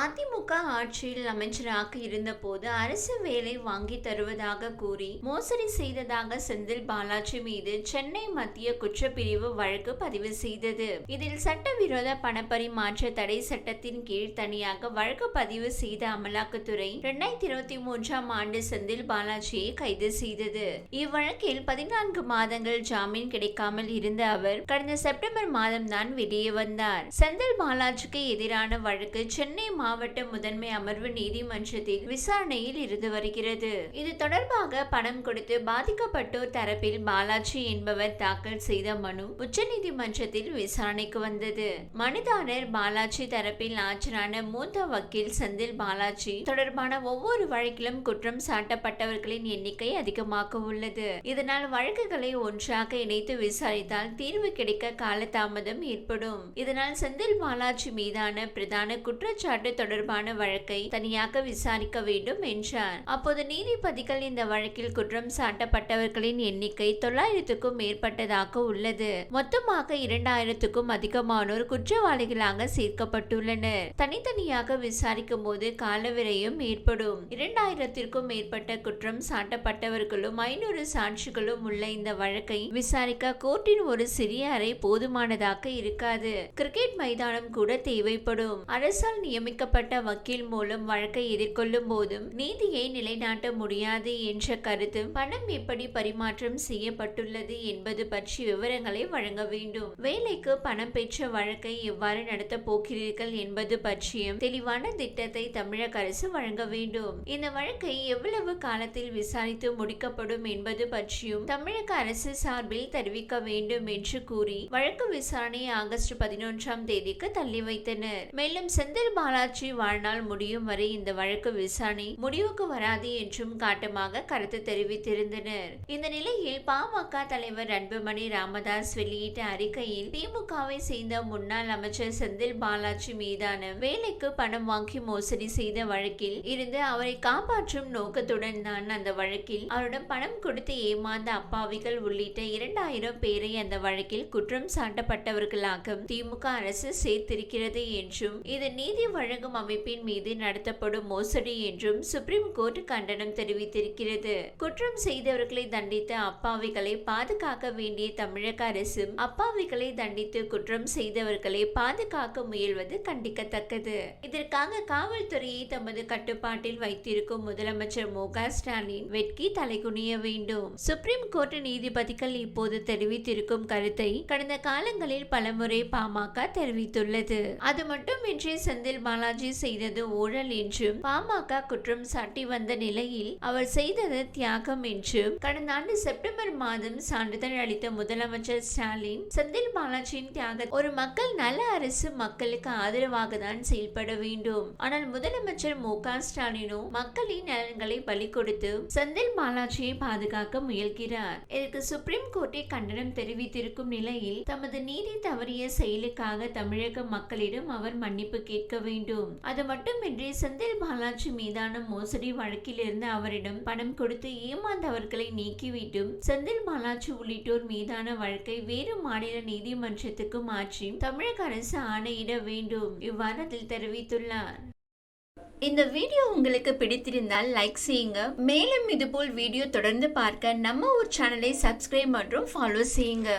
அதிமுக ஆட்சியில் அமைச்சராக இருந்தபோது அரசு வேலை வாங்கி தருவதாக கூறி மோசடி செய்ததாக செந்தில் பாலாஜி மீது சென்னை மத்திய குற்றப்பிரிவு வழக்கு பதிவு செய்தது. இதில் சட்டவிரோத பணப்பரிமாற்ற தடை சட்டத்தின் கீழ் தனியாக வழக்கு பதிவு செய்த அமலாக்கத்துறை இரண்டாயிரத்தி இருபத்தி மூன்றாம் ஆண்டு செந்தில் பாலாஜியை கைது செய்தது. இவ்வழக்கில் பதினான்கு மாதங்கள் ஜாமீன் கிடைக்காமல் இருந்த அவர் கடந்த செப்டம்பர் மாதம்தான் வெளியே வந்தார். செந்தில் பாலாஜிக்கு எதிரான வழக்கு சென்னை மாவட்ட முதன்மை அமர்வு நீதிமன்றத்தில் விசாரணையில் இருந்து வருகிறது. இது தொடர்பாக பணம் கொடுத்து பாதிக்கப்பட்டோர் தரப்பில் பாலாஜி என்பவர் தாக்கல் செய்த மனு உச்சநீதிமன்றத்தில் விசாரணைக்கு வந்தது. மனுதாரர் பாலாஜி தரப்பில் ஆஜரான மூத்த வக்கீல் செந்தில் பாலாஜி தொடர்பான ஒவ்வொரு வழக்கிலும் குற்றம் சாட்டப்பட்டவர்களின் எண்ணிக்கை அதிகமாக உள்ளது இதனால் வழக்குகளை ஒன்றாக இணைத்து விசாரித்தால் தீர்வு கிடைக்க காலதாமதம் ஏற்படும். இதனால் செந்தில் பாலாஜி மீதான பிரதான குற்றச்சாட்டு தொடர்பான வழக்கை தனியாக விசாரிக்க வேண்டும் என்றார். அப்போது நீதிபதிகள் இந்த வழக்கில் குற்றம் சாட்டப்பட்டவர்களின் எண்ணிக்கை தொள்ளாயிரத்துக்கும் மேற்பட்டதாக உள்ளது. மொத்தமாக இரண்டாயிரத்துக்கும் அதிகமானோர் குற்றவாளிகளாக சேர்க்கப்பட்டுள்ளனர். தனித்தனியாக விசாரிக்கும் போது காலவிரையும் ஏற்படும். இரண்டாயிரத்திற்கும் மேற்பட்ட குற்றம் சாட்டப்பட்டவர்களும் ஐநூறு சாட்சிகளும் உள்ள இந்த வழக்கை விசாரிக்க கோர்ட்டின் ஒரு சிறிய அறை போதுமானதாக இருக்காது. கிரிக்கெட் மைதானம் கூட தேவைப்படும். அரசால் நியமிக்க நியமிக்கப்பட்ட வக்கீல் மூலம் வழக்கை எதிர்கொள்ளும் போதும் நீதியை நிலைநாட்ட முடியாது என்ற கருத்து பணம் எப்படி பரிமாற்றம் செய்யப்பட்டுள்ளது என்பது பற்றி விவரங்களை வழங்க வேண்டும். வேலைக்கு பணம் பெற்ற வழக்கை எவ்வாறு நடத்த போகிறீர்கள் என்பது பற்றியும் தெளிவான திட்டத்தை தமிழக அரசு வழங்க வேண்டும். இந்த வழக்கை எவ்வளவு காலத்தில் விசாரித்து முடிக்கப்படும் என்பது பற்றியும் தமிழக அரசு சார்பில் தெரிவிக்க வேண்டும் என்று கூறி வழக்கு விசாரணை ஆகஸ்ட் பதினொன்றாம் தேதிக்கு தள்ளி வைத்தனர். மேலும் செந்தில் பாலாஜி வாழ்நாள் முடியும் வரை இந்த வழக்கு விசாரணை முடிவுக்கு வராது என்றும் காட்டமாக கருத்து தெரிவித்திருந்தனர். இந்த நிலையில் பாமக தலைவர் அன்புமணி ராமதாஸ் வெளியிட்ட அறிக்கையில் திமுகவை சேர்ந்த முன்னாள் அமைச்சர் செந்தில் பாலாஜி மீதான வேலைக்கு பணம் வாங்கி மோசடி செய்த வழக்கில் இருந்து அவரை காப்பாற்றும் நோக்கத்துடன் தான் அந்த வழக்கில் அவரிடம் பணம் கொடுத்து ஏமாந்த அப்பாவிகள் உள்ளிட்ட இரண்டாயிரம் பேரை அந்த வழக்கில் குற்றம் சாட்டப்பட்டவர்களாக திமுக அரசு சேர்த்திருக்கிறது என்றும் இது நீதி வழங்கும் அமைப்பின் மீது நடத்தப்படும் மோசடி என்றும் சுப்ரீம் கோர்ட் கண்டனம் தெரிவித்திருக்கிறது. குற்றம் செய்தவர்களை தண்டித்த அப்பாவிகளை பாதுகாக்க வேண்டிய தமிழக அரசும் அப்பாவிகளை தண்டித்து குற்றம் செய்தவர்களை பாதுகாக்க முயல்வது கண்டிக்கத்தக்கது. இதற்காக காவல்துறையை தமது கட்டுப்பாட்டில் வைத்திருக்கும் முதலமைச்சர் மு க ஸ்டாலின் வெட்கி தலைகுனிய வேண்டும். சுப்ரீம் கோர்ட் நீதிபதிகள் இப்போது தெரிவித்திருக்கும் கருத்தை கடந்த காலங்களில் பலமுறை பாமக தெரிவித்துள்ளது. அது மட்டுமின்றி செந்தில் பாலா பாலாஜி செய்தது ஊழல் என்றும் பாமக குற்றம் சாட்டி வந்த நிலையில் அவர் செய்தது தியாகம் என்றும் கடந்த ஆண்டு செப்டம்பர் மாதம் சான்றிதழ் அளித்த முதலமைச்சர் ஸ்டாலின் செந்தில் பாலாஜியின் தியாக ஒரு மக்கள் நல அரசு மக்களுக்கு ஆதரவாக தான் செயல்பட வேண்டும். ஆனால் முதலமைச்சர் மு க ஸ்டாலினோ மக்களின் நலன்களை பலி கொடுத்து செந்தில் பாலாஜியை பாதுகாக்க முயல்கிறார். இதற்கு சுப்ரீம் கோர்ட்டை கண்டனம் தெரிவித்திருக்கும் நிலையில் தமது நீதி தவறிய செயலுக்காக தமிழக மக்களிடம் அவர் மன்னிப்பு கேட்க வேண்டும். வேண்டும். அது மட்டுமின்றி செந்தில் பாலாஜி மீதான மோசடி வழக்கிலிருந்து அவரிடம் பணம் கொடுத்து ஏமாந்தவர்களை நீக்கிவிட்டும் செந்தில் பாலாஜி உள்ளிட்டோர் மீதான வழக்கை வேறு மாநில நீதிமன்றத்துக்கு மாற்றி தமிழக அரசு ஆணையிட வேண்டும் இவ்வாறு அதில் தெரிவித்துள்ளார். இந்த வீடியோ உங்களுக்கு பிடித்திருந்தால் லைக் செய்யுங்க. மேலும் இதுபோல் வீடியோ தொடர்ந்து பார்க்க நம்ம ஒரு சேனலை சப்ஸ்கிரைப் மற்றும் ஃபாலோ செய்யுங்க.